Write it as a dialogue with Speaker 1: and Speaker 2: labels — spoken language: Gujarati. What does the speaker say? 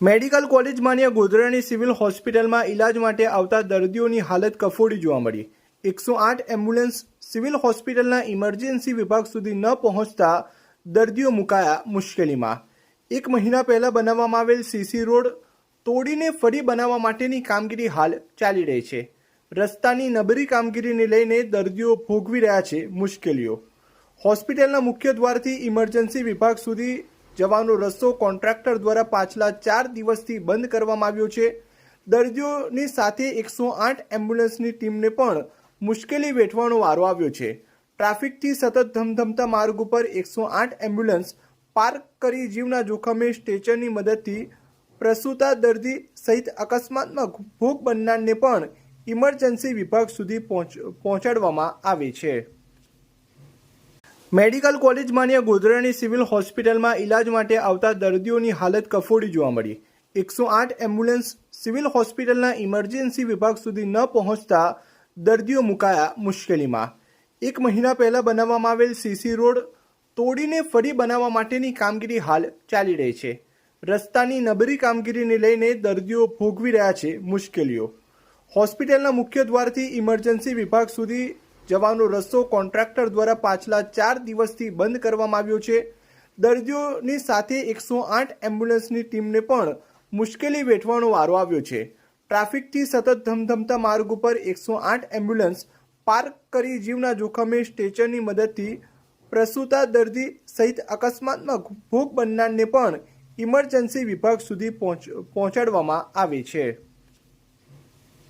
Speaker 1: મેડિકલ કોલેજ માન્ય ગોધરાની સિવિલ હોસ્પિટલમાં ઇલાજ માટે આવતા દર્દીઓની હાલત કફોડી જોવા મળી. એકસો આઠ એમ્બ્યુલન્સ સિવિલ હોસ્પિટલના ઇમરજન્સી વિભાગ સુધી ન પહોંચતા દર્દીઓ મુકાયા મુશ્કેલીમાં. એક મહિના પહેલા બનાવવામાં આવેલ સીસી રોડ તોડીને ફરી બનાવવા માટેની કામગીરી હાલ ચાલી રહી છે. રસ્તાની નબળી કામગીરીને લઈને દર્દીઓ ભોગવી રહ્યા છે મુશ્કેલીઓ. હોસ્પિટલના મુખ્ય દ્વારથી ઇમરજન્સી વિભાગ સુધી જવાનો રસ્તો કોન્ટ્રાક્ટર દ્વારા પાછલા ચાર દિવસથી બંધ કરવામાં આવ્યો છે. દર્દીઓની સાથે એકસો આઠ એમ્બ્યુલન્સની ટીમને પણ મુશ્કેલી વેઠવાનો વારો આવ્યો છે. ટ્રાફિકથી સતત ધમધમતા માર્ગ ઉપર એકસો આઠ એમ્બ્યુલન્સ પાર્ક કરી જીવના જોખમે સ્ટેચરની મદદથી પ્રસૂતા દર્દી સહિત અકસ્માતમાં ભોગ બનનારને પણ ઇમરજન્સી વિભાગ સુધી પહોંચ, પહોંચાડવામાં આવે છે. મેડિકલ કોલેજ માન્ય ગોધરાની સિવિલ હોસ્પિટલમાં ઇલાજ માટે આવતા દર્દીઓની હાલત કફોડી જોવા મળી. એકસો આઠ એમ્બ્યુલન્સ સિવિલ હોસ્પિટલના ઇમરજન્સી વિભાગ સુધી ન પહોંચતા દર્દીઓ મુકાયા મુશ્કેલીમાં. એક મહિના પહેલા બનાવવામાં આવેલ સીસી રોડ તોડીને ફરી બનાવવા માટેની કામગીરી હાલ ચાલી રહી છે. રસ્તાની નબળી કામગીરીને લઈને દર્દીઓ ભોગવી રહ્યા છે મુશ્કેલીઓ. હોસ્પિટલના મુખ્ય દ્વારથી ઇમરજન્સી વિભાગ સુધી જવાનો રસ્તો કોન્ટ્રાક્ટર દ્વારા પાછલા ચાર દિવસથી બંધ કરવામાં આવ્યો છે. દર્દીઓની સાથે એકસો આઠ એમ્બ્યુલન્સની ટીમને પણ મુશ્કેલી વેઠવાનો વારો આવ્યો છે. ટ્રાફિકથી સતત ધમધમતા માર્ગ ઉપર એકસો આઠ એમ્બ્યુલન્સ પાર્ક કરી જીવના જોખમે સ્ટેચરની મદદથી પ્રસૂતા દર્દી સહિત અકસ્માતમાં ભોગ બનનારને પણ ઇમરજન્સી વિભાગ સુધી પહોંચાડવામાં આવે છે.